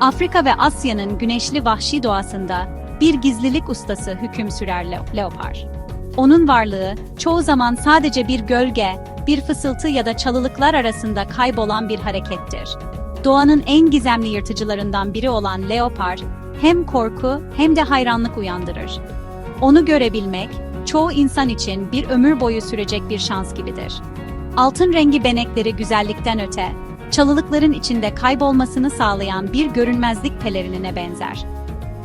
Afrika ve Asya'nın güneşli vahşi doğasında bir gizlilik ustası hüküm sürer le- leopar. Onun varlığı çoğu zaman sadece bir gölge, bir fısıltı ya da çalılıklar arasında kaybolan bir harekettir. Doğanın en gizemli yırtıcılarından biri olan leopar hem korku hem de hayranlık uyandırır. Onu görebilmek çoğu insan için bir ömür boyu sürecek bir şans gibidir. Altın rengi benekleri güzellikten öte, çalılıkların içinde kaybolmasını sağlayan bir görünmezlik pelerinine benzer.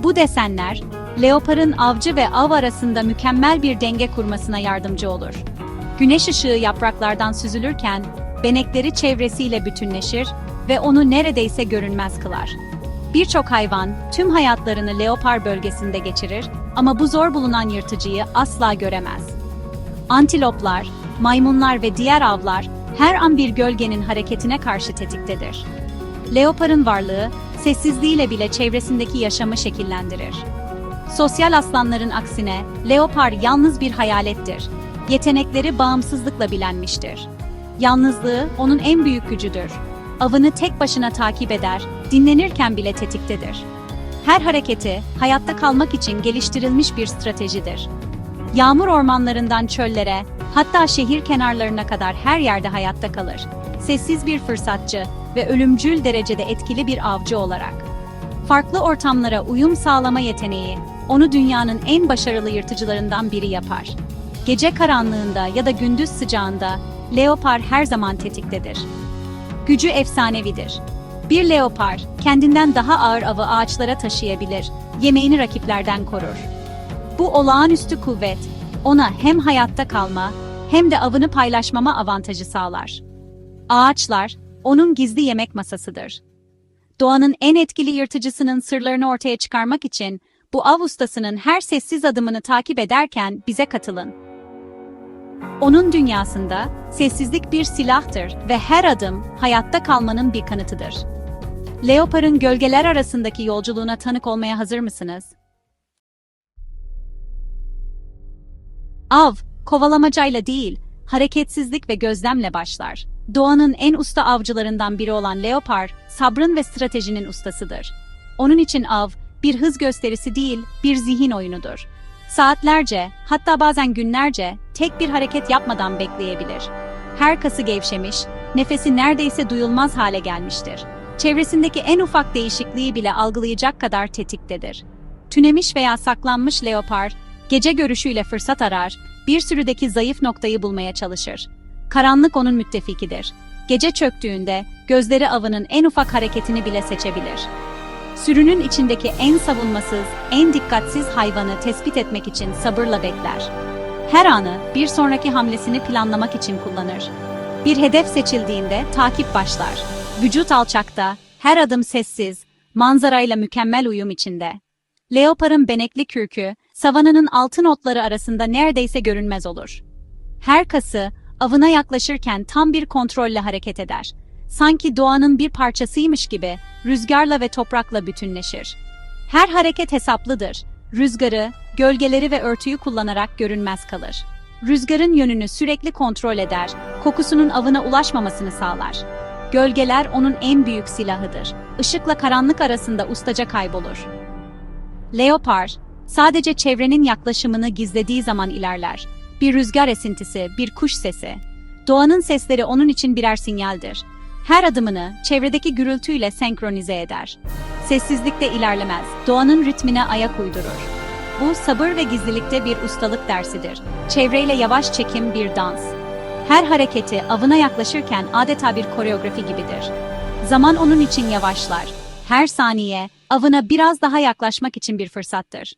Bu desenler, leoparın avcı ve av arasında mükemmel bir denge kurmasına yardımcı olur. Güneş ışığı yapraklardan süzülürken, benekleri çevresiyle bütünleşir ve onu neredeyse görünmez kılar. Birçok hayvan tüm hayatlarını leopar bölgesinde geçirir ama bu zor bulunan yırtıcıyı asla göremez. Antiloplar, maymunlar ve diğer avlar her an bir gölgenin hareketine karşı tetiktedir. Leoparın varlığı, sessizliğiyle bile çevresindeki yaşamı şekillendirir. Sosyal aslanların aksine, leopar yalnız bir hayalettir. Yetenekleri bağımsızlıkla bilenmiştir. Yalnızlığı onun en büyük gücüdür. Avını tek başına takip eder, dinlenirken bile tetiktedir. Her hareketi, hayatta kalmak için geliştirilmiş bir stratejidir. Yağmur ormanlarından çöllere, hatta şehir kenarlarına kadar her yerde hayatta kalır. Sessiz bir fırsatçı ve ölümcül derecede etkili bir avcı olarak. Farklı ortamlara uyum sağlama yeteneği, onu dünyanın en başarılı yırtıcılarından biri yapar. Gece karanlığında ya da gündüz sıcağında, leopar her zaman tetiktedir. Gücü efsanevidir. Bir leopar, kendinden daha ağır avı ağaçlara taşıyabilir, yemeğini rakiplerden korur. Bu olağanüstü kuvvet, ona hem hayatta kalma hem de avını paylaşmama avantajı sağlar. Ağaçlar, onun gizli yemek masasıdır. Doğanın en etkili yırtıcısının sırlarını ortaya çıkarmak için bu av ustasının her sessiz adımını takip ederken bize katılın. Onun dünyasında sessizlik bir silahtır ve her adım hayatta kalmanın bir kanıtıdır. Leopar'ın gölgeler arasındaki yolculuğuna tanık olmaya hazır mısınız? Av, kovalamacayla değil, hareketsizlik ve gözlemle başlar. Doğanın en usta avcılarından biri olan leopar, sabrın ve stratejinin ustasıdır. Onun için av, bir hız gösterisi değil, bir zihin oyunudur. Saatlerce, hatta bazen günlerce, tek bir hareket yapmadan bekleyebilir. Her kası gevşemiş, nefesi neredeyse duyulmaz hale gelmiştir. Çevresindeki en ufak değişikliği bile algılayacak kadar tetiktedir. Tünemiş veya saklanmış leopar, gece görüşüyle fırsat arar, bir sürüdeki zayıf noktayı bulmaya çalışır. Karanlık onun müttefikidir. Gece çöktüğünde gözleri avının en ufak hareketini bile seçebilir. Sürünün içindeki en savunmasız, en dikkatsiz hayvanı tespit etmek için sabırla bekler. Her anı bir sonraki hamlesini planlamak için kullanır. Bir hedef seçildiğinde takip başlar. Vücut alçakta, her adım sessiz, manzarayla mükemmel uyum içinde. Leopar'ın benekli kürkü, savananın altın otları arasında neredeyse görünmez olur. Her kası, avına yaklaşırken tam bir kontrolle hareket eder. Sanki doğanın bir parçasıymış gibi rüzgarla ve toprakla bütünleşir. Her hareket hesaplıdır. Rüzgarı, gölgeleri ve örtüyü kullanarak görünmez kalır. Rüzgarın yönünü sürekli kontrol eder, kokusunun avına ulaşmamasını sağlar. Gölgeler onun en büyük silahıdır. Işıkla karanlık arasında ustaca kaybolur. Leopar, sadece çevrenin yaklaşımını gizlediği zaman ilerler. Bir rüzgar esintisi, bir kuş sesi. Doğanın sesleri onun için birer sinyaldir. Her adımını çevredeki gürültüyle senkronize eder. Sessizlikte ilerlemez, doğanın ritmine ayak uydurur. Bu sabır ve gizlilikte bir ustalık dersidir. Çevreyle yavaş çekim bir dans. Her hareketi avına yaklaşırken adeta bir koreografi gibidir. Zaman onun için yavaşlar. Her saniye avına biraz daha yaklaşmak için bir fırsattır.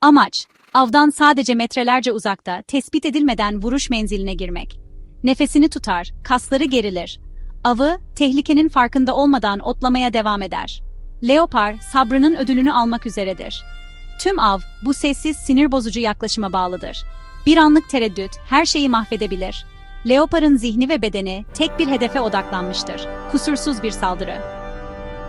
Amaç, avdan sadece metrelerce uzakta, tespit edilmeden vuruş menziline girmek. Nefesini tutar, kasları gerilir. Avı, tehlikenin farkında olmadan otlamaya devam eder. Leopar, sabrının ödülünü almak üzeredir. Tüm av, bu sessiz, sinir bozucu yaklaşıma bağlıdır. Bir anlık tereddüt, her şeyi mahvedebilir. Leopar'ın zihni ve bedeni tek bir hedefe odaklanmıştır. Kusursuz bir saldırı.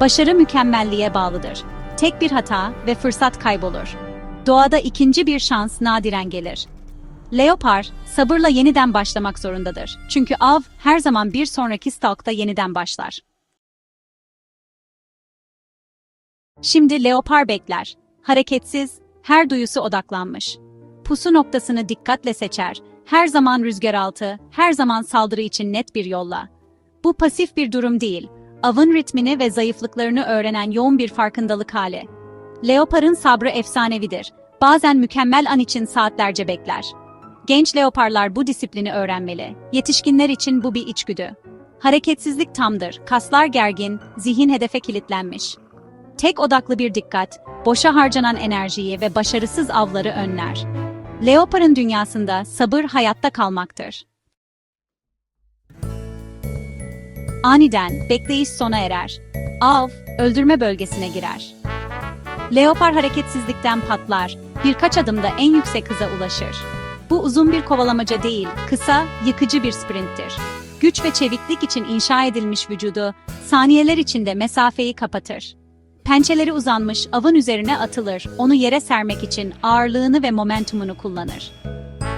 Başarı mükemmelliğe bağlıdır. Tek bir hata ve fırsat kaybolur. Doğada ikinci bir şans nadiren gelir. Leopar, sabırla yeniden başlamak zorundadır. Çünkü av her zaman bir sonraki stalkta yeniden başlar. Şimdi leopar bekler. Hareketsiz, her duyusu odaklanmış. Pusu noktasını dikkatle seçer. Her zaman rüzgar altı, her zaman saldırı için net bir yolla. Bu pasif bir durum değil. Avın ritmini ve zayıflıklarını öğrenen yoğun bir farkındalık hali. Leoparın sabrı efsanevidir. Bazen mükemmel an için saatlerce bekler. Genç leoparlar bu disiplini öğrenmeli. Yetişkinler için bu bir içgüdü. Hareketsizlik tamdır, kaslar gergin, zihin hedefe kilitlenmiş. Tek odaklı bir dikkat, boşa harcanan enerjiyi ve başarısız avları önler. Leoparın dünyasında sabır hayatta kalmaktır. Aniden bekleyiş sona erer. Av, öldürme bölgesine girer. Leopar hareketsizlikten patlar, birkaç adımda en yüksek hıza ulaşır. Bu uzun bir kovalamaca değil, kısa, yıkıcı bir sprinttir. Güç ve çeviklik için inşa edilmiş vücudu, saniyeler içinde mesafeyi kapatır. Pençeleri uzanmış avın üzerine atılır, onu yere sermek için ağırlığını ve momentumunu kullanır.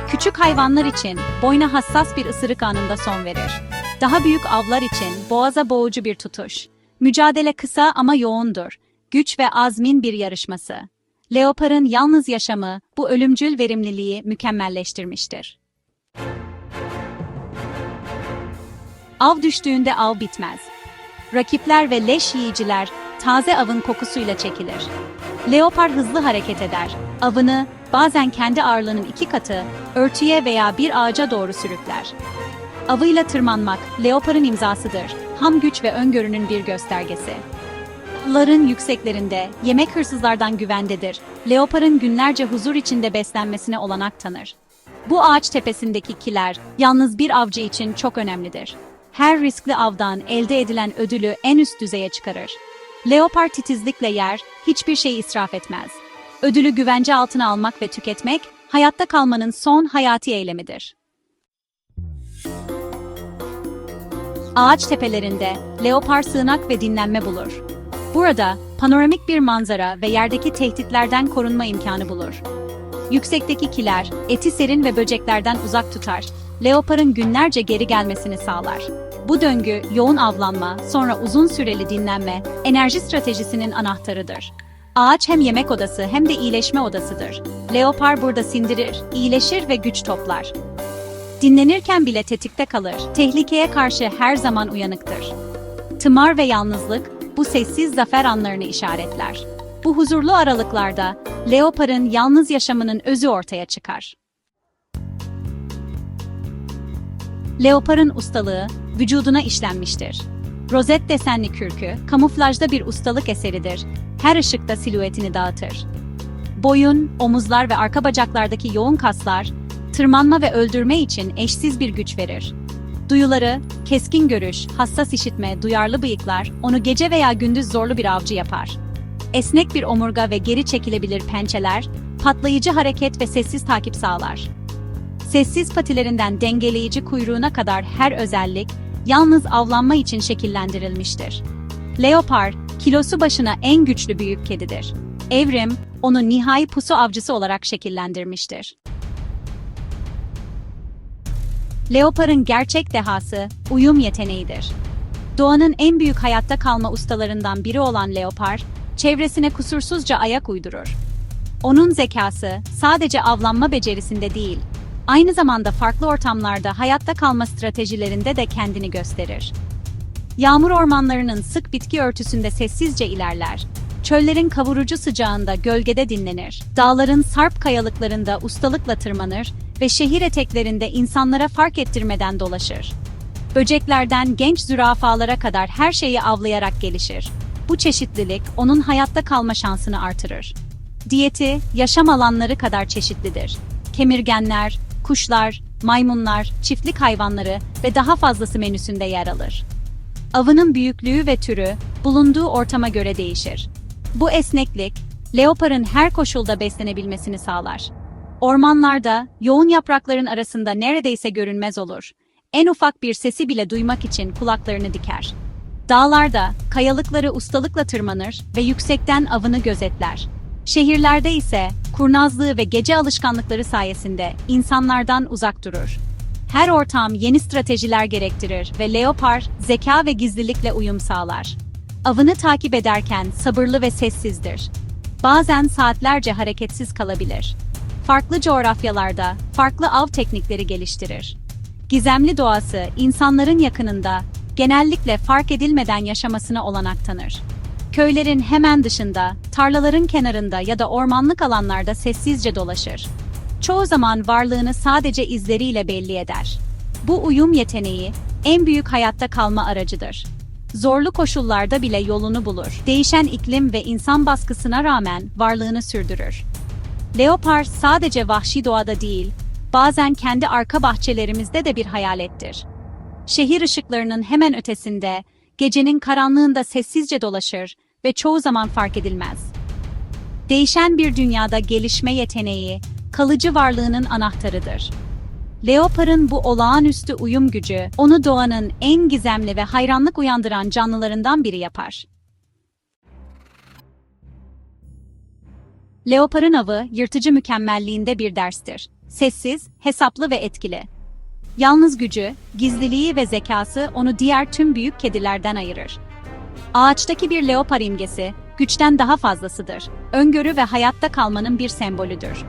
Küçük hayvanlar için boyna hassas bir ısırık anında son verir. Daha büyük avlar için boğaza boğucu bir tutuş. Mücadele kısa ama yoğundur. Güç ve azmin bir yarışması. Leopar'ın yalnız yaşamı bu ölümcül verimliliği mükemmelleştirmiştir. Av düştüğünde av bitmez. Rakipler ve leş yiyiciler taze avın kokusuyla çekilir. Leopar hızlı hareket eder. Avını bazen kendi ağırlığının iki katı örtüye veya bir ağaca doğru sürükler. Avıyla tırmanmak leoparın imzasıdır. Ham güç ve öngörünün bir göstergesi. Ların yükseklerinde yemek hırsızlardan güvendedir. Leoparın günlerce huzur içinde beslenmesine olanak tanır. Bu ağaç tepesindeki kiler yalnız bir avcı için çok önemlidir. Her riskli avdan elde edilen ödülü en üst düzeye çıkarır. Leopar titizlikle yer, hiçbir şeyi israf etmez. Ödülü güvence altına almak ve tüketmek, hayatta kalmanın son hayati eylemidir. Ağaç tepelerinde leopar sığınak ve dinlenme bulur. Burada panoramik bir manzara ve yerdeki tehditlerden korunma imkanı bulur. Yüksekteki kiler, eti serin ve böceklerden uzak tutar. Leoparın günlerce geri gelmesini sağlar. Bu döngü, yoğun avlanma, sonra uzun süreli dinlenme, enerji stratejisinin anahtarıdır. Ağaç hem yemek odası hem de iyileşme odasıdır. Leopar burada sindirir, iyileşir ve güç toplar. Dinlenirken bile tetikte kalır, tehlikeye karşı her zaman uyanıktır. Tımar ve yalnızlık bu sessiz zafer anlarını işaretler. Bu huzurlu aralıklarda Leopar'ın yalnız yaşamının özü ortaya çıkar. Leopar'ın ustalığı vücuduna işlenmiştir. Rozet desenli kürkü, kamuflajda bir ustalık eseridir. Her ışıkta silüetini dağıtır. Boyun, omuzlar ve arka bacaklardaki yoğun kaslar, tırmanma ve öldürme için eşsiz bir güç verir. Duyuları, keskin görüş, hassas işitme, duyarlı bıyıklar onu gece veya gündüz zorlu bir avcı yapar. Esnek bir omurga ve geri çekilebilir pençeler, patlayıcı hareket ve sessiz takip sağlar. Sessiz patilerinden dengeleyici kuyruğuna kadar her özellik, yalnız avlanma için şekillendirilmiştir. Leopar, kilosu başına en güçlü büyük kedidir. Evrim, onu nihai pusu avcısı olarak şekillendirmiştir. Leopar'ın gerçek dehası, uyum yeteneğidir. Doğanın en büyük hayatta kalma ustalarından biri olan leopar, çevresine kusursuzca ayak uydurur. Onun zekası sadece avlanma becerisinde değil, aynı zamanda farklı ortamlarda hayatta kalma stratejilerinde de kendini gösterir. Yağmur ormanlarının sık bitki örtüsünde sessizce ilerler. Çöllerin kavurucu sıcağında gölgede dinlenir. Dağların sarp kayalıklarında ustalıkla tırmanır ve şehir eteklerinde insanlara fark ettirmeden dolaşır. Böceklerden genç zürafalara kadar her şeyi avlayarak gelişir. Bu çeşitlilik onun hayatta kalma şansını artırır. Diyeti, yaşam alanları kadar çeşitlidir. Kemirgenler, kuşlar, maymunlar, çiftlik hayvanları ve daha fazlası menüsünde yer alır. Avının büyüklüğü ve türü bulunduğu ortama göre değişir. Bu esneklik, leoparın her koşulda beslenebilmesini sağlar. Ormanlarda, yoğun yaprakların arasında neredeyse görünmez olur. En ufak bir sesi bile duymak için kulaklarını diker. Dağlarda, kayalıkları ustalıkla tırmanır ve yüksekten avını gözetler. Şehirlerde ise kurnazlığı ve gece alışkanlıkları sayesinde insanlardan uzak durur. Her ortam yeni stratejiler gerektirir ve Leopar zeka ve gizlilikle uyum sağlar. Avını takip ederken sabırlı ve sessizdir. Bazen saatlerce hareketsiz kalabilir. Farklı coğrafyalarda farklı av teknikleri geliştirir. Gizemli doğası insanların yakınında genellikle fark edilmeden yaşamasına olanak tanır. Köylerin hemen dışında, tarlaların kenarında ya da ormanlık alanlarda sessizce dolaşır. Çoğu zaman varlığını sadece izleriyle belli eder. Bu uyum yeteneği en büyük hayatta kalma aracıdır. Zorlu koşullarda bile yolunu bulur. Değişen iklim ve insan baskısına rağmen varlığını sürdürür. Leopar sadece vahşi doğada değil, bazen kendi arka bahçelerimizde de bir hayalettir. Şehir ışıklarının hemen ötesinde, gecenin karanlığında sessizce dolaşır ve çoğu zaman fark edilmez. Değişen bir dünyada gelişme yeteneği, kalıcı varlığının anahtarıdır. Leopar'ın bu olağanüstü uyum gücü, onu doğanın en gizemli ve hayranlık uyandıran canlılarından biri yapar. Leopar'ın avı, yırtıcı mükemmelliğinde bir derstir. Sessiz, hesaplı ve etkili. Yalnız gücü, gizliliği ve zekası onu diğer tüm büyük kedilerden ayırır. Ağaçtaki bir leopar imgesi, güçten daha fazlasıdır. Öngörü ve hayatta kalmanın bir sembolüdür.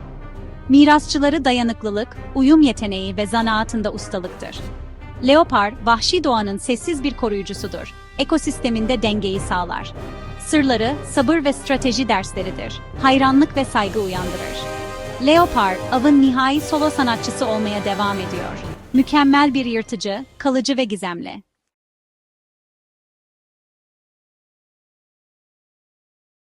Mirasçıları dayanıklılık, uyum yeteneği ve zanaatında ustalıktır. Leopar, vahşi doğanın sessiz bir koruyucusudur. Ekosisteminde dengeyi sağlar. Sırları, sabır ve strateji dersleridir. Hayranlık ve saygı uyandırır. Leopar, avın nihai solo sanatçısı olmaya devam ediyor. Mükemmel bir yırtıcı, kalıcı ve gizemli.